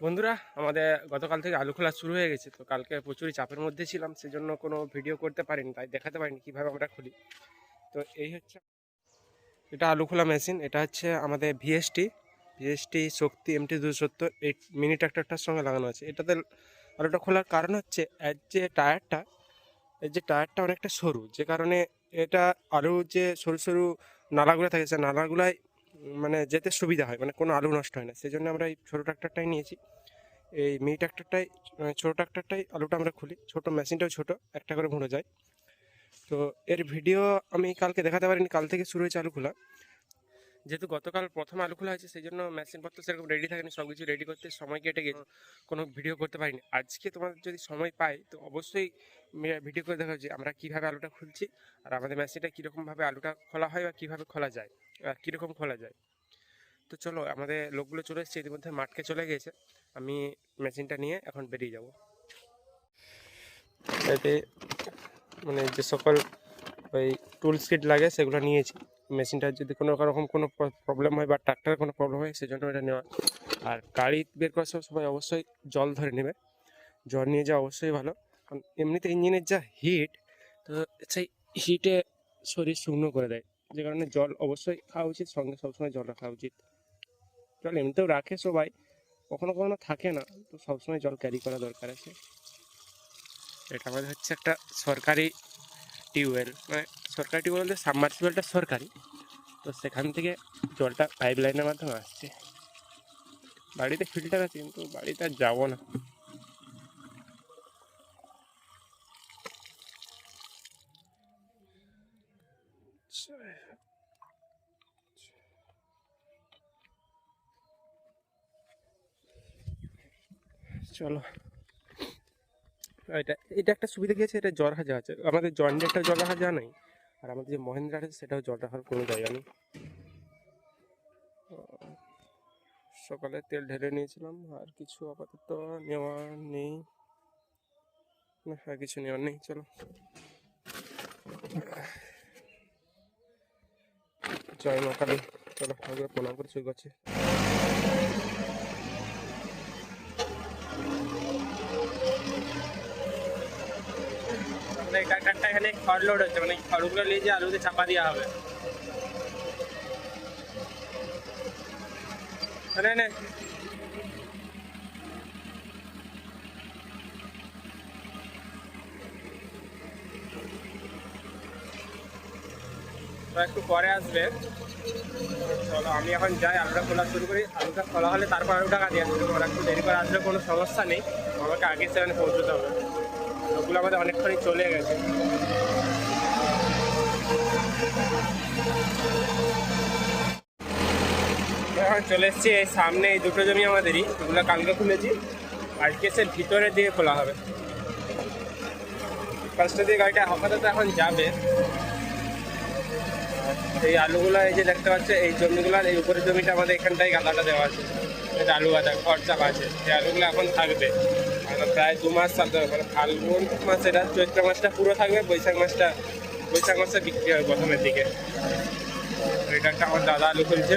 বন্ধুরা, আমাদের গতকাল থেকে আলু খোলা শুরু হয়ে গেছে, তো কালকে প্রচুরই চাপের মধ্যে ছিলাম, সেজন্য কোনো ভিডিও করতে পারিনি, তাই দেখাতে পারিনি কীভাবে আমরা খুলি। তো এই হচ্ছে, এটা আলু খোলা মেশিন এটা হচ্ছে আমাদের ভিএসটি ভিএসটি শক্তি এমটি দুশো সত্তর এই মিনি ট্র্যাক্টরটার সঙ্গে লাগানো আছে। এটাতে আলুটা খোলার কারণ হচ্ছে, এর যে টায়ারটা, এর যে টায়ারটা অনেকটা সরু, যে কারণে এটা আলু যে সরু সরু নালাগুলো থাকে, সে নালাগুলাই মানে যেতে সুবিধা হয় মানে কোনো আলু নষ্ট হয় না। সেই জন্য আমরা এই ছোটো ট্রাক্টরটাই নিয়েছি। এই মিনি ট্রাক্টরটাই মানে ছোটো ট্রাক্টরটাই আলুটা আমরা খুলি। ছোটো মেশিনটাও ছোটো, একটা করে ঘুরে যায়। তো এর ভিডিও আমি কালকে দেখাতে পারিনি, কাল থেকে শুরু হয়েছে আলু খোলা। যেহেতু গতকাল প্রথম আলু খোলা হয়েছে সেই জন্য মেশিনপত্র সেরকম রেডি থাকেনি সব কিছু রেডি করতে সময় কেটে গেছে। কোনো ভিডিও করতে পারিনি। আজকে তোমাদের যদি সময় পাই তো অবশ্যই ভিডিও করে দেখা যে আমরা কীভাবে আলুটা খুলছি আর আমাদের মেশিনটা কীরকমভাবে আলুটা খোলা হয় বা কীভাবে খোলা যায় আর কীরকম খোলা যায়। তো চলো আমাদের লোকগুলো চলে এসছে ইতিমধ্যে মাঠকে চলে গেছে আমি মেশিনটা নিয়ে এখন বেরিয়ে যাব। এতে মানে যে সকল ওই টুলস কিট লাগে সেগুলো নিয়েছি। মেশিনটার যদি কোনো রকম কোনো প্রবলেম হয় বা ট্রাক্টারের কোনো প্রবলেম হয়, সেজন্য এটা নেওয়া। আর গাড়ি বের করার সময় সবাই অবশ্যই জল ধরে নেবে। জল নিয়ে যাওয়া অবশ্যই ভালো। কারণ এমনিতে ইঞ্জিনের যা হিট তো সেই হিটে শরীর শুকনো করে দেয়। যে কারণে জল অবশ্যই খাওয়া উচিত, সঙ্গে সবসময় জল রাখা উচিত। জল এমনিতেও রাখে সবাই, কখনো কখনো থাকে না, তো সবসময় জল ক্যারি করা দরকার আছে। এটা আমাদের হচ্ছে একটা সরকারি টিউবওয়েল মানে সরকারি বলতে সাবমার্সিবলটা সরকারি। তো সেখান থেকে জলটা পাইপ লাইনের মাধ্যমে আসছে। বাড়িতে ফিল্টার আছে, কিন্তু বাড়িতে আর যাব না। চলো। এটা এটা একটা সুবিধা আছে? এটা রাখা যাওয়া আছে। আমাদের জয়েন্টে একটা জল হাজা নেই। আর আমাদের যে মহেন্দ্রা আছে, সেটাও জল রাখার কোনো জায়গা নেই। সকালে তেল ঢেলে নিয়েছিলাম, আর কিছু আপাতত নেওয়ার নেই। না, আর কিছু নেওয়ার নেই, চলো। জয় মা কালী। চলো ঠাকুরের প্রণাম করে মানে এটা এখানে খড় লোড হচ্ছে মানে খড়গুলো নিয়ে যে আলুতে চাপা দেওয়া হবে। না। একটু পরে আসবে। চলো, আমি এখন যাই, আলুটা খোলা শুরু করি। আলুটা খোলা হলে তারপর আলু টাকা দিয়ে আসবে। ওরা একটু দেরি করে আসলে কোনো সমস্যা নেই। আমাকে আগে সেখানে পৌঁছতে হবে। ওগুলো আমাদের অনেকখানি চলে গেছে। এখন চলে এসেছি এই সামনে এই দুটো জমি আমাদেরই এগুলো কালকে খুলেছি। আজকে সে ভিতরের দিকে খোলা হবে। ফার্স্টের দিকে গাড়িটা আপাতত এখন যাবে। এই আলুগুলো এই যে দেখতে পাচ্ছে, এই জমিগুলো, এই উপরের জমিটা আমাদের এখানটাই গাদাটা দেওয়া আছে। আলু গাদা খরচা আছে, এই আলুগুলো এখন থাকবে। প্রায় দু মাস থাকতে হবে মানে ফাল্গুন মাস এটা, চৈত্র মাসটা পুরো থাকবে, বৈশাখ মাসটা, বৈশাখ মাসে বিক্রি হবে প্রথমের দিকে। এটা একটা আমার দাদা আলু খুলছে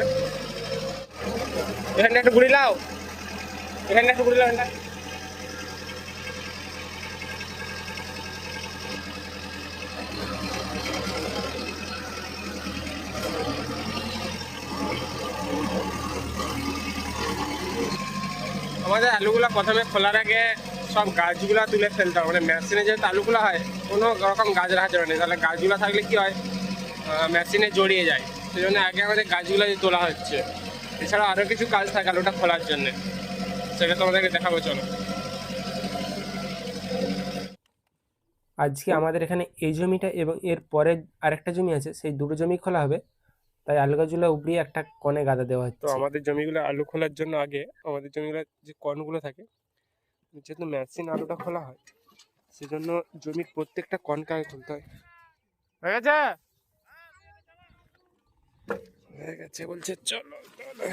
এখানটা একটু ঘুরি লাও। এখানটা একটু ঘুরি লাও এখানটা আমাদের আলুগুলো প্রথমে খোলার আগে সব গাছগুলো তুলে ফেলতে হবে। মানে মেশিনে যেহেতু আলুগুলো হয় কোনো রকম গাছ রাখা যাবে না তাহলে গাছগুলো থাকলে কি হয়? মেশিনে জড়িয়ে যায়। সেই জন্য আগে আমাদের গাছগুলো যে তোলা হচ্ছে এছাড়া আরও কিছু কাজ থাকে আলুটা খোলার জন্য। সেটা তোমাদেরকে দেখাবো চলো। আজকে আমাদের এখানে এই জমিটা এবং এর পরে আরেকটা জমি আছে সেই দুটো জমি খোলা হবে। তাই আলু গাছগুলো উপরিয়ে একটা কনে গাদা দেওয়া হচ্ছে। তো আমাদের জমিগুলো আলু খোলার জন্য আগে আমাদের জমিগুলো যে কনগুলো থাকে যেহেতু মেশিন আলুটা খোলা হয়, সেজন্য জমির প্রত্যেকটা কনকায় খুলতে হয়। হয়ে গেছে? হয়ে গেছে বলছে, চলো চলো।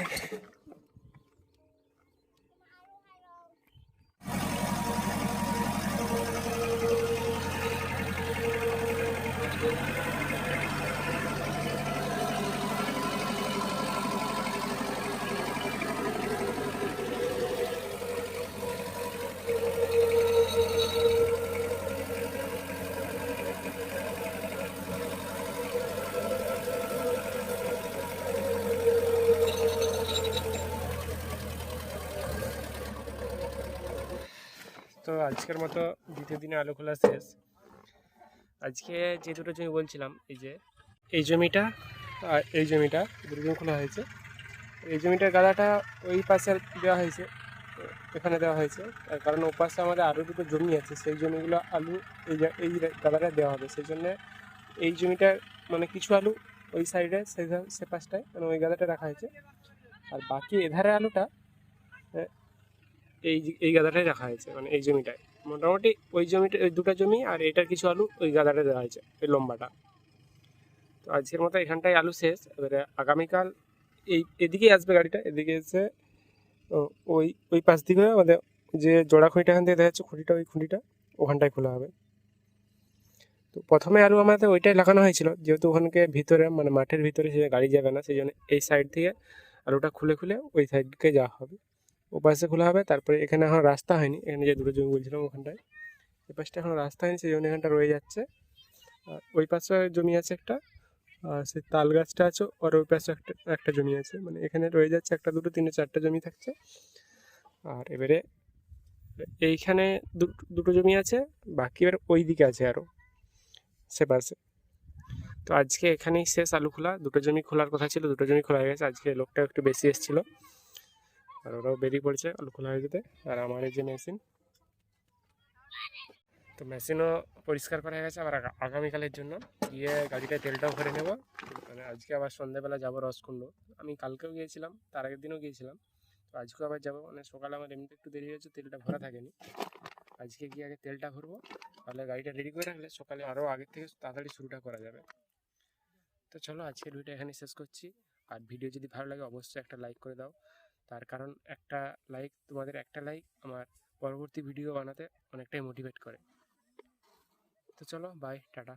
তো আজকের মতো দ্বিতীয় দিনে আলু খোলা শেষ। আজকে যে দুটো জমি বলছিলাম, এই যে, এই জমিটা আর এই জমিটা দুটো জমি খোলা হয়েছে। এই জমিটার গাদাটা ওই পাশে দেওয়া হয়েছে, এখানে দেওয়া হয়েছে। তার কারণ ও পাশে আমাদের আরও দুটো জমি আছে, সেই জমিগুলো আলু এই এই গাদাটা দেওয়া হবে। সেই জন্যে এই জমিটার মানে কিছু আলু ওই সাইডে, সে পাশটায় মানে ওই গাদাটা রাখা হয়েছে। আর বাকি এধারে আলুটা এই এই গাদাটাই রাখা হয়েছে মানে এই জমিটায় মোটামুটি ওই জমিটা, ওই দুটো জমি আর এটার কিছু আলু ওই গাদাটা দেওয়া হয়েছে ওই লম্বাটা। তো আজকের মতো এখানটায় আলু শেষ, এবারে আগামীকাল এই, এদিকেই আসবে গাড়িটা, এদিকে এসে ওই ওই পাশ দিকে আমাদের যে জোড়া খুঁটিটা এখান থেকে দেখা যাচ্ছে খুঁটিটা ওই খুঁটিটা ওখানটায় খোলা হবে। তো প্রথমে আলু আমাদের ওইটাই লাগানো হয়েছিল, যেহেতু ওখানকে ভিতরে মানে মাঠের ভিতরে সে গাড়ি যাবে না, সেই জন্য এই সাইড থেকে আলুটা খুলে খুলে ওই সাইডকে যাওয়া হবে। ও পাশে খোলা হবে, তারপরে এখানে এখন রাস্তা হয়নি, এখানে যে দুটো জমি বলছিলাম ওখানটায়। এই পাশটা এখন রাস্তা হয়নি, সেই জন্য এখানটা রয়ে যাচ্ছে। আর ওই পাশে জমি আছে একটা, আর সেই তাল গাছটা আছে, আর ওই পাশে একটা একটা জমি আছে। মানে এখানে রয়ে যাচ্ছে একটা, দুটো, তিনটে, চারটে জমি থাকছে। আর এবারে এইখানে দুটো জমি আছে, বাকি এবার ওই দিকে আছে আরও সে পাশে তো আজকে এখানেই শেষ আলু খোলা। দুটো জমি খোলার কথা ছিল, দুটো জমি খোলা হয়ে গেছে। আজকে লোকটা একটু বেশি এসেছিল। আর ওরাও বেরিয়ে পড়ছে আলু খোলা হয়ে যেতে। আর আমার এই যে মেশিন, তো মেশিনও পরিষ্কার করা হয়ে গেছে। আবার আগামীকালের জন্য গিয়ে গাড়িটায় তেলটাও ভরে নেব। মানে আজকে আবার সন্ধ্যেবেলা যাব রসকুণ্ড। আমি কালকেও গিয়েছিলাম, তার আগের দিনও গিয়েছিলাম। তো আজকেও আবার যাব। মানে সকালে আমার এমনিতে একটু দেরি হয়েছে, তেলটা ভরা থাকেনি। আজকে গিয়ে আগে তেলটা ভরবো, তাহলে গাড়িটা রেডি করে রাখলে সকালে আরও আগের থেকে তাড়াতাড়ি শুরুটা করা যাবে। তো চলো আজকের ভিডিওটা এখানে শেষ করছি। আর ভিডিও যদি ভালো লাগে, অবশ্যই একটা লাইক করে দাও। তার কারণ একটা লাইক তোমাদের একটা লাইক আমার পরবর্তী ভিডিও বানাতে অনেকটাই মোটিভেট করে। তো চলো বাই টাটা।